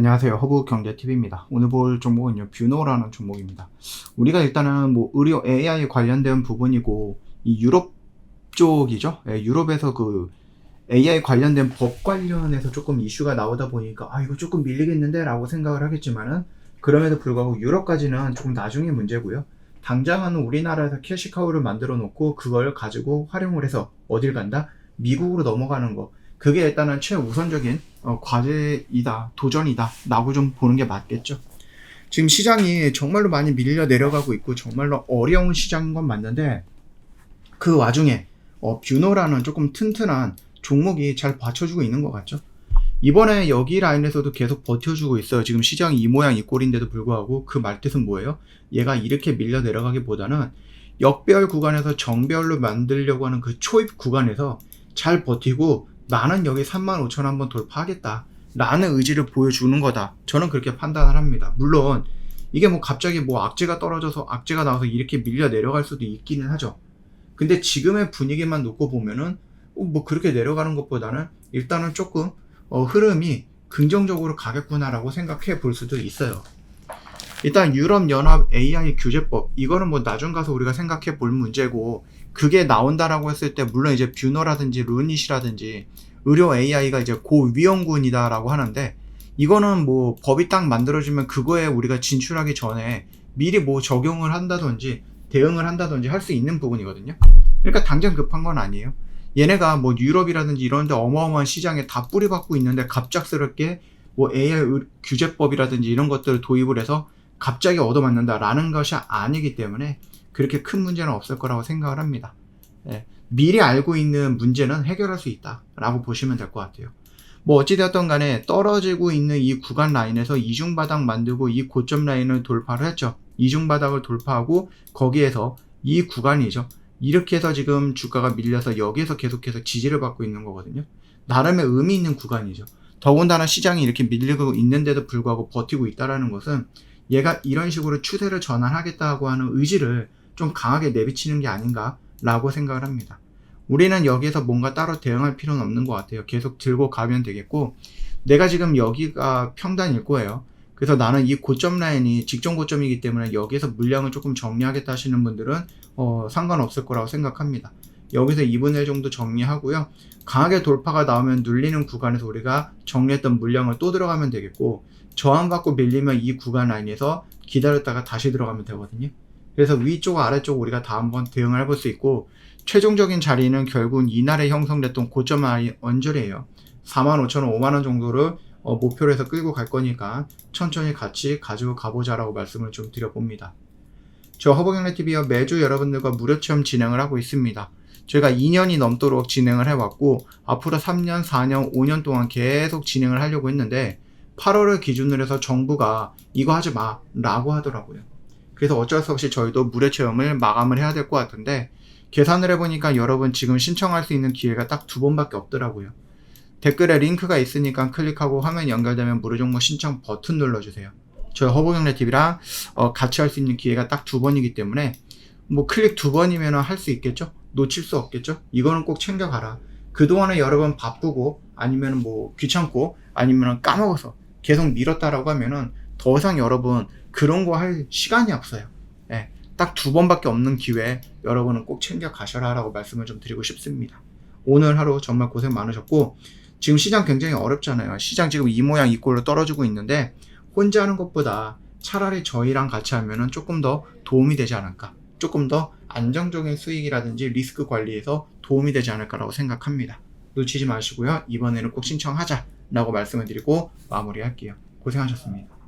안녕하세요. 허브경제TV입니다. 오늘 볼 종목은요, 뷰노라는 종목입니다. 우리가 일단은 뭐 의료 AI 관련된 부분이고, 이 유럽 쪽이죠. 예, 유럽에서 그 AI 관련된 법 관련해서 조금 이슈가 나오다 보니까, 아, 이거 조금 밀리겠는데? 라고 생각을 하겠지만은, 그럼에도 불구하고 유럽까지는 조금 나중에 문제고요. 당장은 우리나라에서 캐시카우를 만들어 놓고, 그걸 가지고 활용을 해서 어딜 간다? 미국으로 넘어가는 거. 그게 일단은 최우선적인 어, 과제이다, 도전이다, 라고 좀 보는 게 맞겠죠. 지금 시장이 정말로 많이 밀려 내려가고 있고, 정말로 어려운 시장인 건 맞는데, 그 와중에, 어, 뷰노라는 조금 튼튼한 종목이 잘 받쳐주고 있는 것 같죠. 이번에 여기 라인에서도 계속 버텨주고 있어요. 지금 시장이 이 모양 이 꼴인데도 불구하고 그 말뜻은 뭐예요? 얘가 이렇게 밀려 내려가기보다는 역별 구간에서 정별로 만들려고 하는 그 초입 구간에서 잘 버티고 나는 여기 3만 5천 한번 돌파하겠다. 라는 의지를 보여주는 거다. 저는 그렇게 판단을 합니다. 물론 이게 뭐 갑자기 뭐 악재가 떨어져서 악재가 나와서 이렇게 밀려 내려갈 수도 있기는 하죠. 근데 지금의 분위기만 놓고 보면은 어, 뭐 그렇게 내려가는 것보다는 일단은 조금 어, 흐름이 긍정적으로 가겠구나라고 생각해 볼 수도 있어요. 일단 유럽연합 AI 규제법 이거는 뭐 나중 가서 우리가 생각해 볼 문제고 그게 나온다라고 했을 때 물론 이제 뷰너라든지 루닛이라든지 의료 AI가 이제 고위험군이다라고 하는데 이거는 뭐 법이 딱 만들어지면 그거에 우리가 진출하기 전에 미리 뭐 적용을 한다든지 대응을 한다든지 할 수 있는 부분이거든요. 그러니까 당장 급한 건 아니에요. 얘네가 뭐 유럽이라든지 이런 데 어마어마한 시장에 다 뿌리박고 있는데 갑작스럽게 뭐 AI 의- 규제법이라든지 이런 것들을 도입을 해서 갑자기 얻어맞는다라는 것이 아니기 때문에 그렇게 큰 문제는 없을 거라고 생각을 합니다. 예, 미리 알고 있는 문제는 해결할 수 있다라고 보시면 될 것 같아요. 뭐 어찌되었던 간에 떨어지고 있는 이 구간 라인에서 이중바닥 만들고 이 고점 라인을 돌파를 했죠. 이중바닥을 돌파하고 거기에서 이 구간이죠. 이렇게 해서 지금 주가가 밀려서 여기에서 계속해서 지지를 받고 있는 거거든요. 나름의 의미 있는 구간이죠. 더군다나 시장이 이렇게 밀리고 있는데도 불구하고 버티고 있다라는 것은 얘가 이런 식으로 추세를 전환하겠다고 하는 의지를 좀 강하게 내비치는 게 아닌가라고 생각을 합니다. 우리는 여기에서 뭔가 따로 대응할 필요는 없는 것 같아요. 계속 들고 가면 되겠고, 내가 지금 여기가 평단일 거예요. 그래서 나는 이 고점 라인이 직전 고점이기 때문에 여기에서 물량을 조금 정리하겠다 하시는 분들은 어, 상관없을 거라고 생각합니다. 여기서 2분의 1 정도 정리하고요. 강하게 돌파가 나오면 눌리는 구간에서 우리가 정리했던 물량을 또 들어가면 되겠고, 저항받고 밀리면 이 구간 라인에서 기다렸다가 다시 들어가면 되거든요. 그래서 위쪽 아래쪽 우리가 다 한번 대응을 해볼 수 있고 최종적인 자리는 결국 이날에 형성됐던 고점 라인 언저리예요. 45,000원, 5만원 정도를 어, 목표로 해서 끌고 갈 거니까 천천히 같이 가지고 가보자라고 말씀을 좀 드려봅니다. 저 허브경례TV와 매주 여러분들과 무료 체험 진행을 하고 있습니다. 저희가 2년이 넘도록 진행을 해왔고 앞으로 3년, 4년, 5년 동안 계속 진행을 하려고 했는데 8월을 기준으로 해서 정부가 이거 하지 마 라고 하더라고요. 그래서 어쩔 수 없이 저희도 무료 체험을 마감을 해야 될 것 같은데 계산을 해보니까 여러분 지금 신청할 수 있는 기회가 딱 두 번밖에 없더라고요. 댓글에 링크가 있으니까 클릭하고 화면 연결되면 무료 정보 신청 버튼 눌러주세요. 저희 허브경례 TV랑 어, 같이 할 수 있는 기회가 딱 두 번이기 때문에 뭐 클릭 두 번이면 할 수 있겠죠? 놓칠 수 없겠죠? 이거는 꼭 챙겨가라. 그동안에 여러분 바쁘고 아니면 뭐 귀찮고 아니면 까먹어서 계속 미뤘다라고 하면은 더 이상 여러분 그런 거 할 시간이 없어요. 예, 딱 두 번밖에 없는 기회에 여러분은 꼭 챙겨 가셔라라고 말씀을 좀 드리고 싶습니다. 오늘 하루 정말 고생 많으셨고 지금 시장 굉장히 어렵잖아요. 시장 지금 이 모양 이 꼴로 떨어지고 있는데 혼자 하는 것보다 차라리 저희랑 같이 하면은 조금 더 도움이 되지 않을까. 조금 더 안정적인 수익이라든지 리스크 관리에서 도움이 되지 않을까라고 생각합니다. 놓치지 마시고요. 이번에는 꼭 신청하자 라고 말씀을 드리고 마무리할게요. 고생하셨습니다.